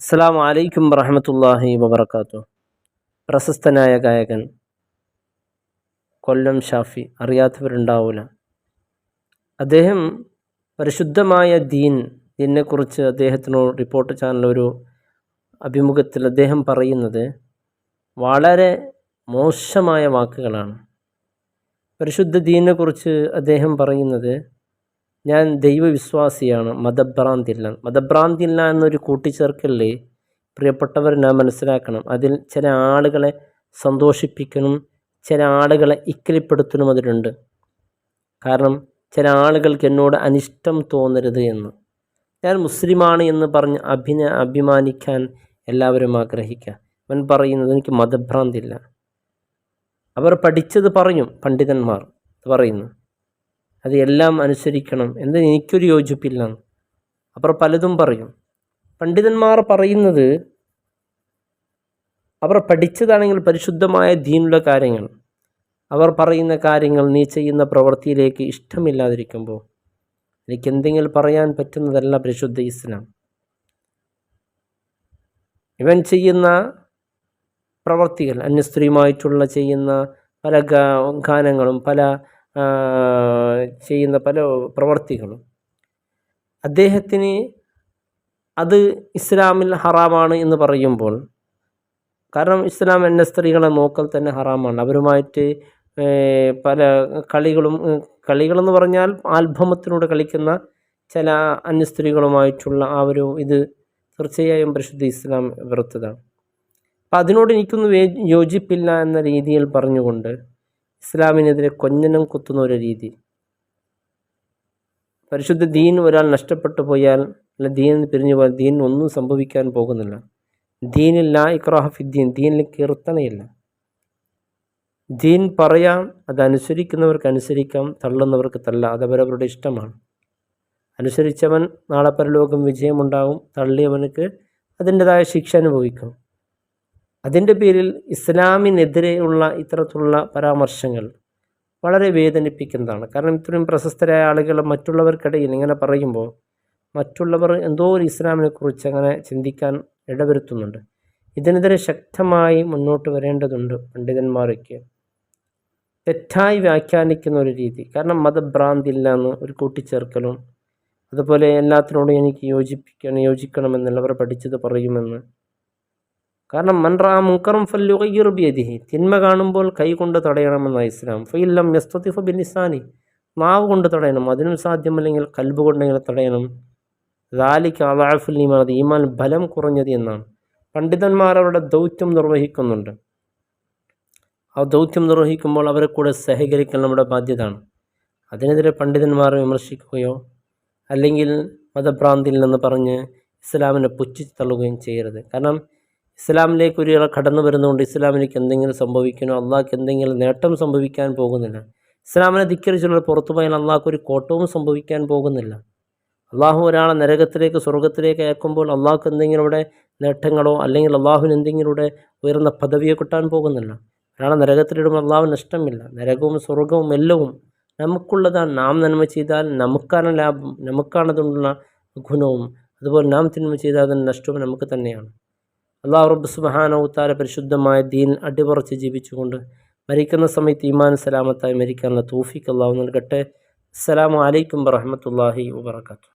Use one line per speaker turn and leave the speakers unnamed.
അസ്സാം വലൈക്കും വറഹമത്തല്ലാഹി വബർക്കാത്തു പ്രശസ്തനായ ഗായകൻ കൊല്ലം ഷാഫി അറിയാത്തവരുണ്ടാവില്ല അദ്ദേഹം പരിശുദ്ധമായ ദീൻ ദീനിനെക്കുറിച്ച് അദ്ദേഹത്തിനോട് റിപ്പോർട്ട് ചാനൽ ഒരു അഭിമുഖത്തിൽ അദ്ദേഹം പറയുന്നത് വളരെ മോശമായ വാക്കുകളാണ്. പരിശുദ്ധ ദീനെക്കുറിച്ച് അദ്ദേഹം പറയുന്നത് ഞാൻ ദൈവവിശ്വാസിയാണ്. മതഭ്രാന്തില്ല. മതഭ്രാന്തില്ല എന്നൊരു കൂട്ടിച്ചേർക്കല്ലേ പ്രിയപ്പെട്ടവർ ഞാൻ മനസ്സിലാക്കണം. അതിൽ ചില ആളുകളെ സന്തോഷിപ്പിക്കണം ചില ആളുകളെ ഇക്കലിപ്പെടുത്തണം അതിലുണ്ട്. കാരണം ചില ആളുകൾക്ക് എന്നോട് അനിഷ്ടം തോന്നരുത് എന്ന്. ഞാൻ മുസ്ലിമാണ് എന്ന് പറഞ്ഞ് അഭിന അഭിമാനിക്കാൻ എല്ലാവരും ആഗ്രഹിക്കുക. അവൻ പറയുന്നത് എനിക്ക് മതഭ്രാന്തില്ല. അവർ പഠിച്ചത് പറയും പണ്ഡിതന്മാർ പറയുന്നു. അത് എല്ലാം അനുസരിക്കണം എന്ന് എനിക്കൊരു യോജിപ്പില്ല. അവർ പലതും പറയും. പണ്ഡിതന്മാർ പറയുന്നത് അവർ പഠിച്ചതാണെങ്കിൽ പരിശുദ്ധമായ ദീനുള്ള കാര്യങ്ങൾ. അവർ പറയുന്ന കാര്യങ്ങൾ നീ ചെയ്യുന്ന പ്രവൃത്തിയിലേക്ക് ഇഷ്ടമില്ലാതിരിക്കുമ്പോൾ എനിക്ക് എന്തെങ്കിലും പറയാൻ പറ്റുന്നതല്ല പരിശുദ്ധ ഇസ്ലാം. ഇവൻ ചെയ്യുന്ന പ്രവർത്തികൾ അന്യസ്ത്രീയുമായിട്ടുള്ള ചെയ്യുന്ന പല ഗാനങ്ങളും പല ചെയ്യുന്ന പല പ്രവർത്തികളും. അദ്ദേഹത്തിന് അത് ഇസ്ലാമിൽ ഹറാമാണ് എന്ന് പറയുമ്പോൾ കാരണം ഇസ്ലാം എന്ന സ്ത്രീകളെ നോക്കൽ തന്നെ ഹറാമാണ്. അവരുമായിട്ട് പല കളികളും കളികളെന്ന് പറഞ്ഞാൽ ആൽബമത്തിലൂടെ കളിക്കുന്ന ചില അന്യ സ്ത്രീകളുമായിട്ടുള്ള ആ ഒരു ഇത് തീർച്ചയായും പരിശുദ്ധ ഇസ്ലാം വെറുത്തതാണ്. അപ്പം അതിനോട് എനിക്കൊന്നും യോജിപ്പില്ല എന്ന രീതിയിൽ പറഞ്ഞുകൊണ്ട് ഇസ്ലാമിനെതിരെ കൊഞ്ഞനം കുത്തുന്ന ഒരു രീതി. പരിശുദ്ധ ദീൻ ഒരാൾ നഷ്ടപ്പെട്ടു പോയാൽ അല്ല ദീൻ പിരിഞ്ഞു പോയാൽ ദീൻ ഒന്നും സംഭവിക്കാൻ പോകുന്നില്ല. ദീനിൽ ലാ ഇക്രാഹഫിദ്ദീൻ ദീനിൽ കീർത്തനയില്ല. ദീൻ പറയാം അതനുസരിക്കുന്നവർക്ക് അനുസരിക്കാം തള്ളുന്നവർക്ക് തല്ല അതവരവരുടെ ഇഷ്ടമാണ്. അനുസരിച്ചവൻ നാളെ പരലോകം വിജയമുണ്ടാവും തള്ളിയവനക്ക് അതിന്റെതായ ശിക്ഷ അനുഭവിക്കും. അതിന്റെ പേരിൽ ഇസ്ലാമിനെതിരെയുള്ള ഇത്തരത്തിലുള്ള പരാമർശങ്ങൾ വളരെ വേദനിപ്പിക്കുന്നതാണ്. കാരണം ഇത്രയും പ്രശസ്തരായ ആളുകൾ മറ്റുള്ളവർക്കിടയിൽ ഇങ്ങനെ പറയുമ്പോൾ മറ്റുള്ളവർ എന്തോ ഒരു ഇസ്ലാമിനെക്കുറിച്ച് അങ്ങനെ ചിന്തിക്കാൻ ഇടവരുത്തുന്നുണ്ട്. ഇതിനെതിരെ ശക്തമായി മുന്നോട്ട് വരേണ്ടതുണ്ട് പണ്ഡിതന്മാരൊക്കെ. തെറ്റായി വ്യാഖ്യാനിക്കുന്ന ഒരു രീതി. കാരണം മതഭ്രാന്തില്ല എന്ന് ഒരു കൂട്ടിച്ചേർക്കലും അതുപോലെ എല്ലാത്തിനോടും എനിക്ക് യോജിപ്പിക്കണം യോജിക്കണമെന്നുള്ളവർ പഠിച്ചത് പറയുമെന്ന് കാരണം മൻറാ മുങ്കറും ഫല്ലുകയ്യർ ബിയദിഹി. തിന്മ കാണുമ്പോൾ കൈ കൊണ്ട് തടയണമെന്ന ഇസ്ലാം. ഫൈല്ലം യസ്തത്തിഫ ബിന്നിസാനി നാവ് കൊണ്ട് തടയണം. അതിനും സാധ്യമല്ലെങ്കിൽ കൽബ് കൊണ്ടെങ്കിലും തടയണം. ലാലിക്ക് അലാഫുൽ ഈമാൻ. അത് ഈമാൻ ബലം കുറഞ്ഞത് എന്നാണ്. പണ്ഡിതന്മാർ അവരുടെ ദൗത്യം നിർവഹിക്കുന്നുണ്ട്. ആ ദൗത്യം നിർവഹിക്കുമ്പോൾ അവരെ കൂടെ സഹകരിക്കൽ നമ്മുടെ ബാധ്യതയാണ്. അതിനെതിരെ പണ്ഡിതന്മാർ വിമർശിക്കുകയോ അല്ലെങ്കിൽ മതഭ്രാന്തിയിൽ നിന്ന് പറഞ്ഞ് ഇസ്ലാമിനെ പുച്ഛിച്ച് തള്ളുകയും ചെയ്യരുത്. കാരണം ഇസ്ലാമിലേക്ക് ഒരു കടന്നു വരുന്നതുകൊണ്ട് ഇസ്ലാമിലേക്ക് എന്തെങ്കിലും സംഭവിക്കണോ? അള്ളാഹ്ക്ക് എന്തെങ്കിലും നേട്ടം സംഭവിക്കാൻ പോകുന്നില്ല. ഇസ്ലാമിനെ ധിക്കരിച്ചുള്ള പുറത്തു പോയാൽ അള്ളാഹ്ക്ക് ഒരു കോട്ടവും സംഭവിക്കാൻ പോകുന്നില്ല. അള്ളാഹു ഒരാളെ നരകത്തിലേക്ക് സ്വർഗത്തിലേക്ക് അയക്കുമ്പോൾ അള്ളാഹ്ക്ക് എന്തെങ്കിലും ഇവിടെ നേട്ടങ്ങളോ അല്ലെങ്കിൽ അള്ളാഹുവിന് എന്തെങ്കിലും ഇവിടെ ഉയർന്ന പദവിയെ കിട്ടാൻ പോകുന്നില്ല. ഒരാളെ നരകത്തിലിടുമ്പോൾ അള്ളാഹു നഷ്ടമില്ല. നരകവും സ്വർഗവും എല്ലവും നമുക്കുള്ളതാണ്. നാം നന്മ ചെയ്താൽ നമുക്കാണ് ലാഭം. നമുക്കാണതുകൊണ്ടുള്ള ഗുണവും. അതുപോലെ നാം തിന്മ ചെയ്താൽ അതിന് നഷ്ടവും നമുക്ക് തന്നെയാണ്. അള്ളാഹു റബ്ബ് സുബഹാനവുത്താല പരിശുദ്ധമായ ദീൻ അടിപറച്ച് ജീവിച്ചുകൊണ്ട് മരിക്കുന്ന സമയത്ത് ഈമാൻ സലാമത്തായി മരിക്കാനുള്ള തൂഫിക്ക് അള്ളാഹു നൽകട്ടെ. അസ്സലാമു അലൈക്കും വറഹമത്തല്ലാഹി വാത്തു